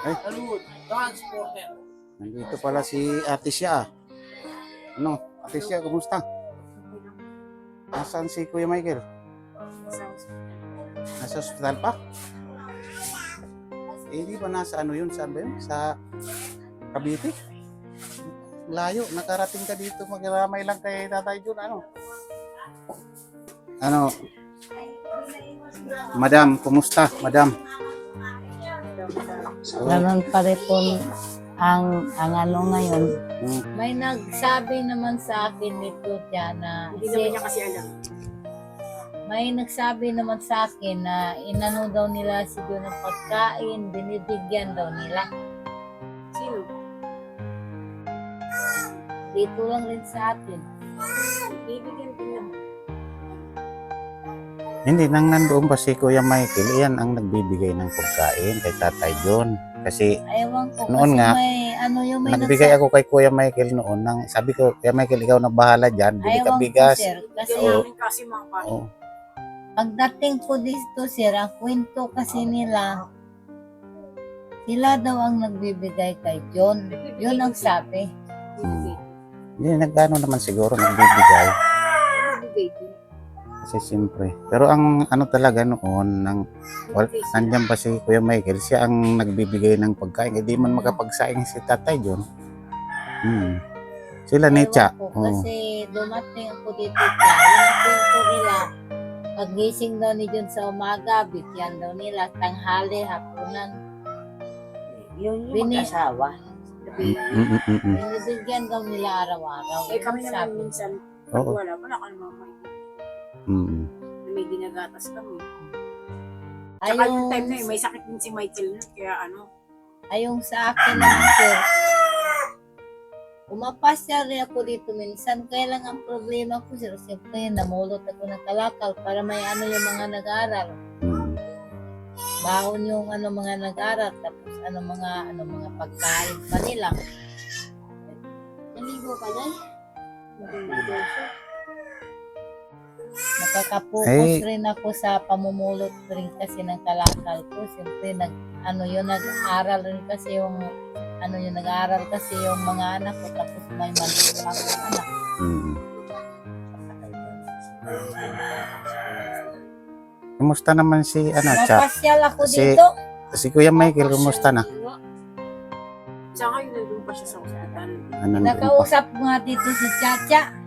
Ay. Salud, transporter. Nandito pala si Ate Sia. Ano? Ate Sia, kumusta? Nasaan si Kuya Michael? Nasa ospital pa? Eh, di ba nasa ano yun? Saan ba yun? Sa Cavite? Layo. Nakarating ka dito. Magramay lang kay Tatay Jun. Ano? Ano? Madam, kumusta? Madam. Ganun pa rin po ang, ang ano ngayon. mm, May nagsabi naman sa akin nito dyan na Hindi naman niya kasi alam. may nagsabi naman sa akin na inano daw nila si Diyo ng pagkain, binibigyan daw nila. Sino? Dito lang rin sa atin. Bibigyan. Hindi, nang nandoon pa si Kuya Michael, iyan ang nagbibigay ng pagkain kay Tatay John. Kasi Ewan ko Noon kasi nga, may ano yung may nagbigay ako kay Kuya Michael noon. Nang, sabi ko, Kuya Michael, ikaw na bahala dyan. Bili ka Ewan ko, bigas. sir. Kasi Oo. namin kasi mga pa. Oo. pagdating ko dito, sir, ang kwento kasi nila, sila daw ang nagbibigay kay John. Yun ang sabi. Hmm. Hindi, nagkano naman siguro nagbibigay. Kasi siyempre. Pero ang ano talaga noon, nang, well, nandyan pa si Kuya Michael, siya ang nagbibigay ng pagkain. Hindi man makapagsaing si Tatay John. Hmm. Sila ni Cha. Ko, Oo. Kasi dumating ako dito sa yung kwento nila. Pagising daw ni John sa umaga, bigyan daw nila tanghali, hapunan. Yun yung Bini- mag-asawa. Binibigyan daw nila araw-araw. Eh kami Yun naman minsan, Oo. wala, wala ka naman Mm. na may ginagatas kami. Tsaka Ayong, yung time na yun, may sakit din si Michael nun, kaya ano, ayong sa akin naman, sir. Umapasya rin ako dito minsan. Kaya lang ang problema ko, sir. Siyempre, namulot ako ng kalakal para may ano yung mga nag-aaral. Mm. Baon yung ano mga nag-aaral. Tapos ano mga ano mga pagkain pa nila. naligo ka na? Hindi Nakakapokus Ay. rin ako sa pamumulot rin kasi ng kalakal ko. Siyempre, nag, ano yun, nag-aaral rin kasi yung ano yung nag-aaral kasi yung mga anak ko tapos may maliit pa akong anak. Mm. Kumusta naman si ano, Cha? Mapasyal ako Kasi- dito. Si Kuya Michael, kumusta na? Sa ngayon, nandun pa siya sa ospital. Ano, Nakausap nga dito si Chacha.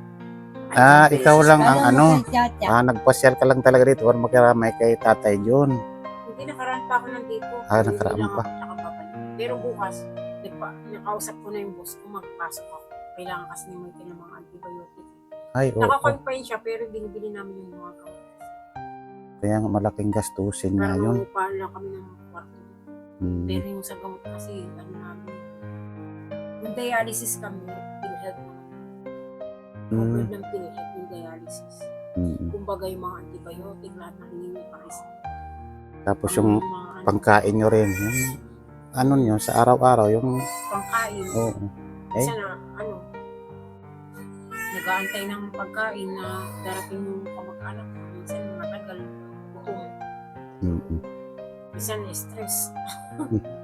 Ah, ikaw lang ang ano. Ah, nagpasyal ka lang talaga dito or magkaramay kay Tatay John. Hindi nakaraan pa ako nandito. Ah, nakaraan pa. Pero bukas, nagpa, nakausap ko na yung boss ko, magpasok ako. Kailangan kasi ni Michael ng mga antibiotic. Ay, oo. Naka-confine siya, pero binibili namin yung mga gamot. Kaya nga malaking gastusin nga yun. mangupahan lang kami ng kwarto. Hmm. Pero yung sa gamot kasi, ano namin, yung dialysis kami, naman. Covered ng PhilHealth yung dialysis. Hmm. Kumbaga yung mga antibiotic, lahat ng hiningi pa rin. Tapos yung mga ano, pangkain nyo rin. Yung, ano nyo, sa araw-araw, yung, pangkain. oo. Eh? Isa na, ano, nag-aantay ng pagkain na darating yung kamag-anak ko. Minsan matagal, gutom. Mm-mm. Minsan stress.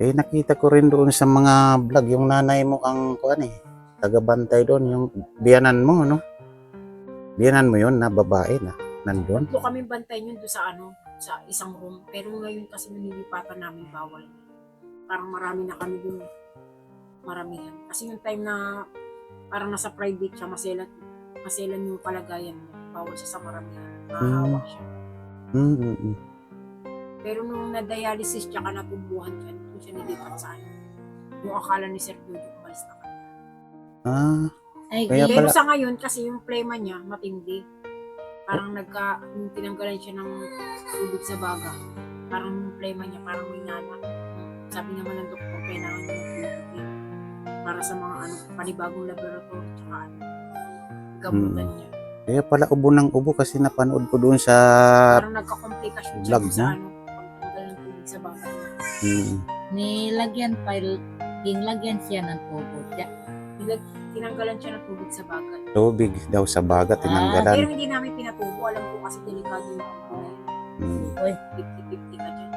Eh, nakita ko rin doon sa mga vlog, yung nanay mo ang, kuan eh, tagabantay doon, yung biyanan mo, no? Biyanan mo yun na babae na, nandun. Tatlo kami bantay yun doon sa ano, sa isang room. Pero ngayon kasi nililipatan namin bawal. Parang marami na kami doon. Maramihan. Kasi yung time na parang nasa private siya, maselan, maselan yung kalagayan mo. Bawal siya sa maramihan. Mahahawa siya. Mm-mm. Pero nung na-dialysis siya ka natubuhan siya, doon siya nilipat sa ano. Yung akala ni Sir Jojo, umalis na kami. Ah, Ay, Kaya Pero pala- sa ngayon, kasi yung plema niya, matindi. Parang nagka, yung tinanggalan siya ng tubig sa baga. Parang yung plema niya, parang may nana. Sabi naman ng doktor, kailangan niya ng tubig. Para sa mga ano, panibagong laboratory, tsaka ano, gamutan Hmm. niya. kaya pala ubo ng ubo kasi napanood ko doon sa, Parang nagka-complikasyon siya vlog dun sa ano, pagtanggal ng tubig sa baga mm, nilagyan pa, ginlagyan siya ng. Siya. Nilag- Tinanggalan siya ng tubig sa baga. tubig daw sa baga, Pero tinanggalan. hindi namin pinatubo. Alam ko kasi delikado yung pagkulay. Mm. Uy, 50-50 ka dyan.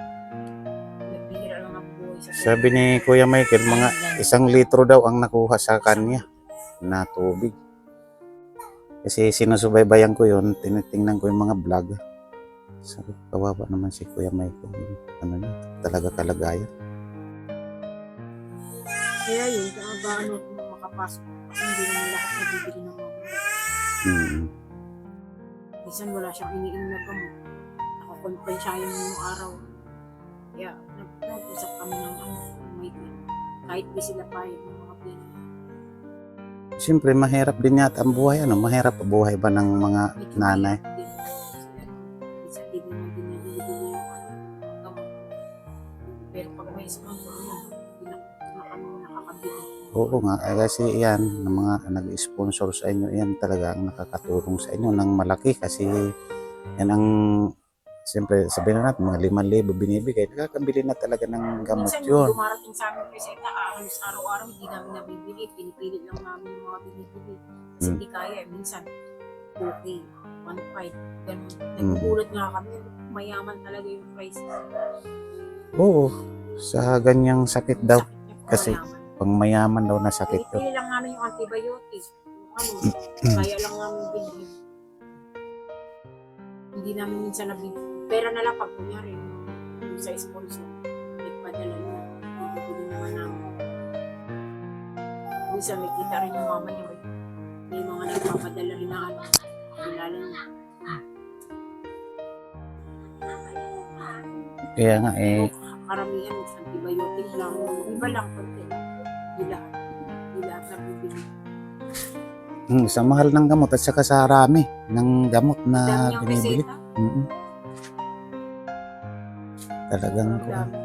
sa Sabi ni Kuya Michael, mga isang litro daw ang nakuha sa kanya na tubig. Kasi sinusubaybayan ko yun, tinitingnan ko yung mga vlog. Sabi kawawa naman si Kuya Michael. Ano niya, talaga kalagayan. Kaya yun, gaano makapasok. Kasi hindi naman lahat nabibili ng mga Mm. Minsan wala siyang iniinom na gamot. Nakakonference siya yung araw. Kaya nag- nag-usap kami ng ano, may kahit di sila payag ng mga pina. Siyempre, mahirap din yata ang buhay. Ano? Mahirap ang buhay ba ng mga nanay? Oo nga, eh, kasi yan, ng mga nag-sponsor sa inyo, yan talaga ang nakakatulong sa inyo ng malaki kasi yan ang, siyempre sabihin na natin, mga 5,000 binibigay, nakakabili na talaga ng gamot Minsan yun. yung dumarating sa amin reseta, ah, halos araw-araw hindi namin nabibili. Pinipilit lang namin yung mga binibili. Kasi Hmm. hindi kaya. eh. Minsan, okay, 1.5, ganun. Hmm. Nagugulat nga kami. Mayaman talaga yung price. Oo, sa ganyang sakit daw, Sakit kasi- mayaman. Pang mayaman daw na sakit yun. Pinipili lang namin yung antibiotic. Yung ano, kaya lang namin bilhin. Hindi namin minsan nabili. Pera na lang pag kunyari yung, sa sponsor. Nagpadala na. Bibili naman namin. Minsan may kita rin yung mama niya. May, mga nagpapadala rin na ano. Kilala niya. Kaya nga eh, Karamihan, antibiotic lang. Iba lang mm, sa mahal ng gamot at saka sa rami ng gamot na Dami binibili. reseta. Mm-mm. Talagang Ang dami.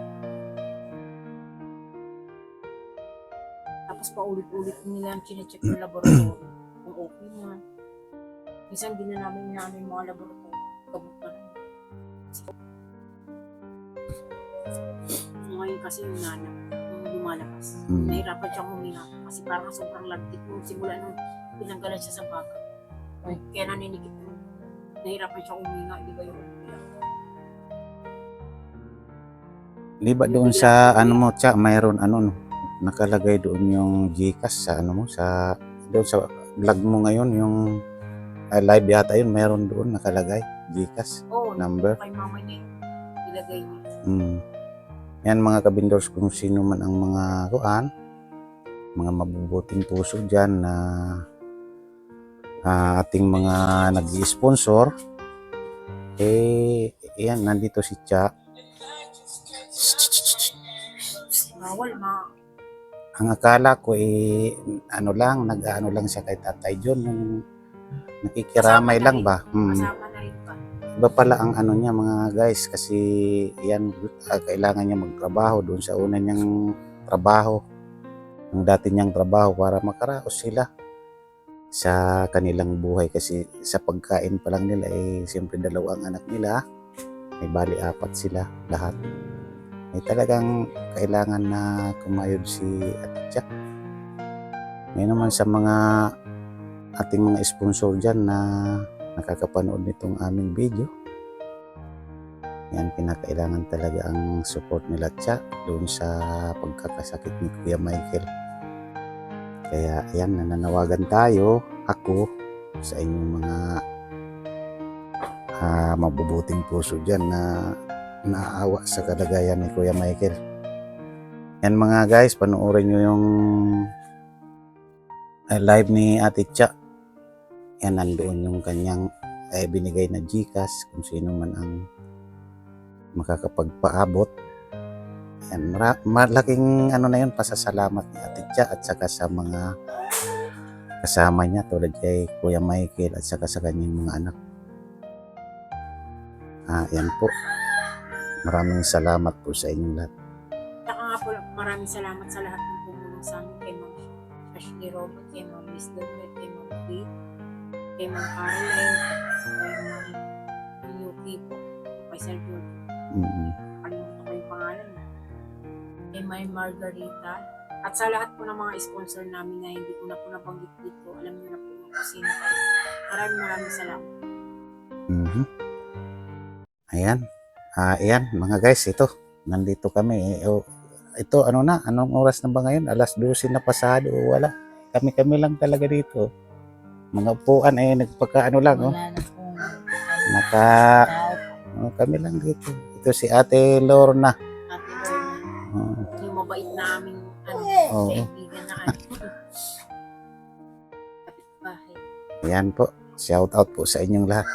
Tapos paulit-ulit nila ang chinecheck ng laboratory kung okay na. Minsan din na namin namin mga laboratory. Kabuk na rin. Ngayon kasi yung nanay, yung lumalabas. Mm. Nahirapan siyang huminga kasi parang sobrang lagtik nung simula nung pinanggalan siya sa baga. Kaya naninikip mo. Nahirapan siyang huminga, di ba yung umiyak? Di ba doon sa ano mo, tsa, mayroon ano, no, nakalagay doon yung Gcash sa ano mo, sa, doon sa vlog mo ngayon, yung ah, live yata yun, mayroon doon nakalagay, Gcash Oo, number. kay mama niya, ilagay niya. Mm. Yan mga kabindors, kung sino man ang mga kuan, mga mabubuting puso dyan na ah, ating mga nag-sponsor, eh, yan, nandito si Cha. Bawal, ma. Ang akala ko eh, ano lang, nag-ano lang siya kay Tatay John, yung nakikiramay lang ba? Hmm. Iba pala ang ano niya mga guys kasi yan ah, kailangan niya magtrabaho doon sa una niyang trabaho. Ang dati niyang trabaho para makaraos sila sa kanilang buhay. Kasi sa pagkain pa lang nila eh siyempre dalawang anak nila. May bali apat sila lahat. May talagang kailangan na kumayod si Ate Jack. Ngayon naman sa mga ating mga sponsor dyan na nakakapanood nitong aming video. Yan, kinakailangan talaga ang support nila Tsa doon sa pagkakasakit ni Kuya Michael. Kaya ayan, nananawagan tayo, ako, sa inyong mga ah, mabubuting puso dyan na naawa sa kalagayan ni Kuya Michael. Yan mga guys, panoorin nyo yung ah, live ni Ate Tsa yan nandoon yung kanyang eh, binigay na Gcash kung sino man ang makakapagpaabot. Yan, malaking ano na yun, pasasalamat ni Ate Tia at saka sa mga kasama niya tulad kay Kuya Michael at saka sa kanyang mga anak. Ah, yan po. Maraming salamat po sa inyong lahat. Saka nga po, maraming salamat sa lahat ng tumulong sa amin kay Ma'am Ashley Robert, kay Ma'am David, kay Ma'am Faith, kay Ma'am Caroline, kay Ma'am Ma'am Yuki po, kay Sir George. Mm. Kalimutan ko yung pangalan. Kay May Margarita. At sa lahat po ng mga sponsor namin na hindi ko na po nabanggit dito, alam niyo na po kung sino kayo. Maraming maraming salamat. Mhm. Ayan. Ah, ayan, mga guys, ito. Nandito kami. Eh, oh, ito ano na, anong oras na ba ngayon? Alas 12 na pasado, wala. Kami-kami lang talaga dito. Mga upuan eh, nagpaka ano lang, oh. Wala na pong Naka, tao. oh, kami lang dito. Ito si Ate Lorna. Ate Lorna. Oh, Yung mabait namin, ano, Oo. kaibigan na ano. Kapit bahay. yan po. Shout out po sa inyong lahat.